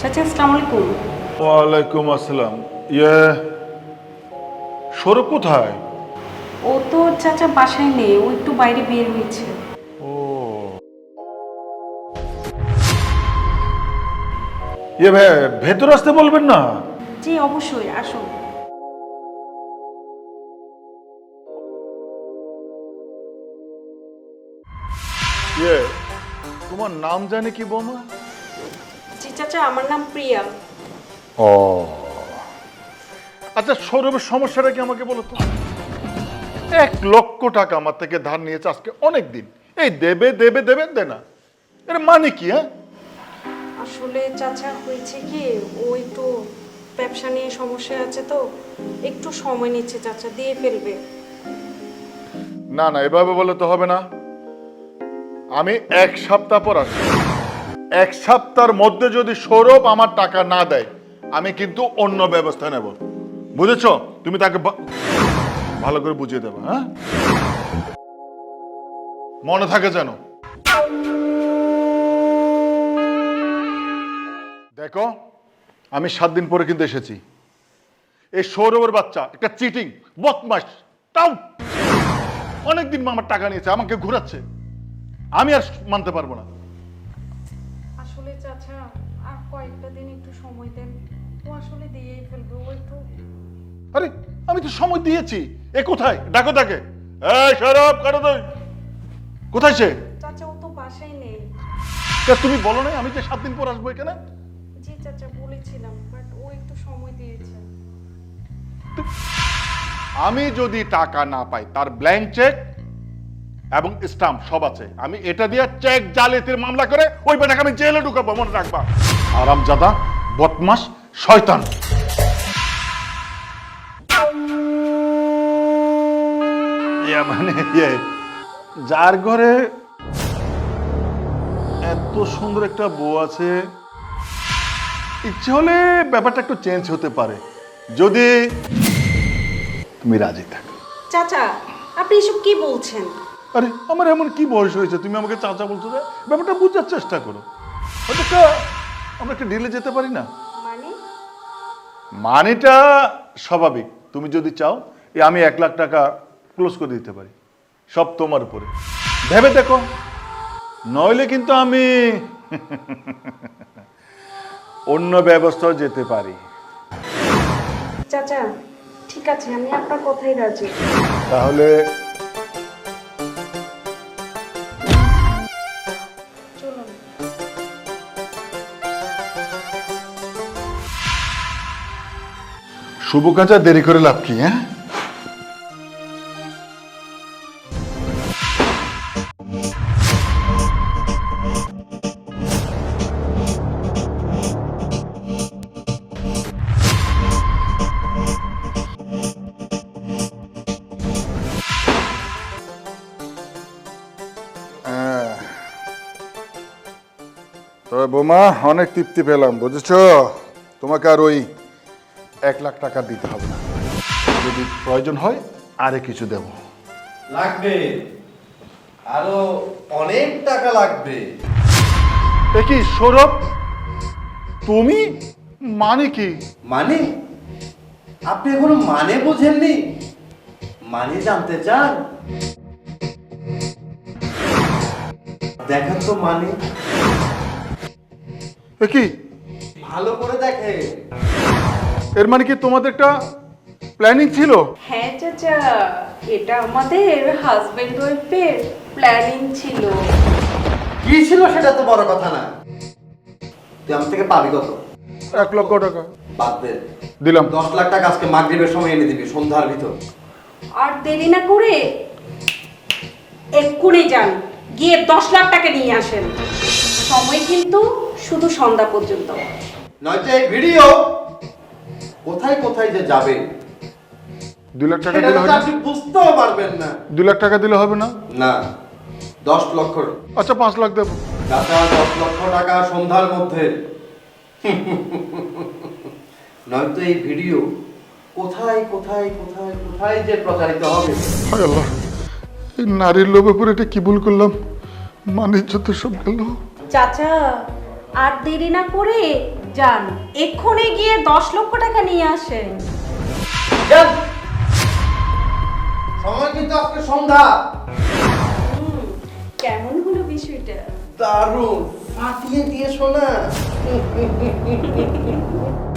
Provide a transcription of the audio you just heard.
চাচা আসসালামু আলাইকুম ওয়ালাইকুম আসসালাম। ইয়ে সৌরভ কোথায়? ও তো চাচা বাসায় নেই ও একটু বাইরে বের হয়েছে। ও। ইয়ে ভাই ভেতর আসতে বলবেন না? জি অবশ্যই আসুন। ইয়ে তোমার নাম জানে কি বৌমা? চাচা আমার নাম প্রিয়া। ও। আচ্ছা সৌরভের সমস্যাটা কি আমাকে বলো তো? এক লক্ষ টাকা আমার থেকে ধার নিয়েছে আজকে অনেক দিন এই দেবে দেবে দেবে দে না। এর মানে কি হ্যাঁ? আসলে চাচা হয়েছে কি ও একটু ব্যবসা নিয়ে সমস্যা আছে তো একটু সময় নিচ্ছে চাচা দিয়ে ফেলবে। না না এভাবে বলে তো হবে না। আমি এক সপ্তাহ পর আসব। এক সপ্তাহের মধ্যে যদি সৌরভ আমার টাকা না দেয়, আমি কিন্তু অন্য ব্যবস্থা নেব। বুঝেছ? তুমি তাকে ভালো করে বুঝিয়ে দেবে হ্যাঁ? মনে থাকে যেন। দেখো, আমি সাত দিন পরে কিন্তু এসেছি। এই সৌরভের বাচ্চা, একটা চিটিং বদমাস টাউ! অনেকদিন আমার টাকা নিয়েছে, আমাকে ঘুরাচ্ছে। আমি আর মানতে পারব না। চাচা আর কয়েকটা দিন একটু সময় দেন। ও আসলে দিয়েই ফেলবে ও একটু আরে আমি তো সময় দিয়েছি। এ কোথায়? ডাকো তাকে। এই সৌরভ কাটো তুই কোথায় সে? চাচা ও তো বাসায় নেই। তা তুমি বলো না আমি যে সাত দিন পর আসব এখানে? জি চাচা বলেছিলাম বাট ও একটু সময় দিয়েছে। আমি যদি টাকা না পাই তার ব্ল্যাঙ্ক চেক এবং স্টাম্প সব আছে। আমি এটা দিয়ে চেক জালিয়াতির মামলা করে ওই বেটাকে আমি জেলে ঢুকাবো মনে রাখবা। আরাম জাদা বদমাস শয়তান মানে ইয়ে, যার ঘরে এত সুন্দর একটা বউ আছে ইচ্ছে হলে ব্যাপারটা একটু চেঞ্জ হতে পারে। যদি তুমি রাজি থাকো। চাচা আপনি এসব কি বলছেন? আরে আমার এমন কি বয়স হয়েছে? তুমি আমাকে চাচা বলছো যে ব্যাপারটা বোঝার চেষ্টা করো। হয়তো একটা আমরা একটা ডিলে যেতে পারি না? মানে? মানিটা স্বাভাবিক। তুমি যদি চাও এ আমি এক লাখ টাকা ক্লোজ করে দিতে পারি। সব তোমার উপরে। ভেবে দেখো। নইলে কিন্তু আমি অন্য ব্যবস্থাও যেতে পারি। চাচা ঠিক আছে আমি আপনার কথাই রাজি। তাহলে শুভ কাজে দেরি করে লাভ কি হ্যাঁ। তবে বোমা, অনেক তৃপ্তি পেলাম, বুঝেছ তোমাকে আর ওই এক লাখ টাকা দিতে হবে। না যদি প্রয়োজন হয় আরে কিছু দেব। লাগবে। আরও অনেক টাকা লাগবে। এ কি সৌরভ? তুমি? মানে কি? মানে? আপনি এখনও মানে বোঝেননি? মানে জানতে চান? দেখেন তো মানে। এ কি? ভালো করে দেখে এর মানে কি তোমাদের একটা প্ল্যানিং ছিল? হ্যাঁ চাচা এটা আমাদের হাজবেন্ড ওয়াইফের প্ল্যানিং ছিল। কি ছিল সেটা তো বড় কথা না। তুই আমার থেকে পাবি কত? এক লক্ষ টাকা। বাদ দে। দিলাম। দশ লাখ টাকা আজকে মাগরিবের সময় এনে দিবি সন্ধ্যার ভিতর। আর দেরি না করে এক্ষুনি যান গিয়ে দশ লাখ টাকা নিয়ে আসেন। সময় কিন্তু শুধু সন্ধ্যা পর্যন্ত। নয়তো এই ভিডিও কোথায় কোথায় যে যাবে? দুই লাখ টাকা সেটা দিলে তো হবে আপনি বুঝতেও পারবেন না। দুই লাখ টাকা দিলে হবে না? না। দশ লক্ষ। আচ্ছা পাঁচ লাখ দেবো। টাকা দশ লক্ষ টাকা সন্ধ্যার মধ্যে। নয়তো এই ভিডিও কোথায় কোথায় কোথায় কোথায় যে প্রচারিত হবে? হায় আল্লাহ এই নারীর লোভে পড়ে এটা কি ভুল করলাম? মানিজ্য তো সব গেল। চাচা আর দেরি না করে যান এক্ষুনি গিয়ে দশ লক্ষ টাকা নিয়ে আসেন। যান। সময় কিন্তু আজকে সন্ধ্যা। কেমন হলো বিষয়টা? দারুণ। ফাটিয়ে দিয়ে শোনা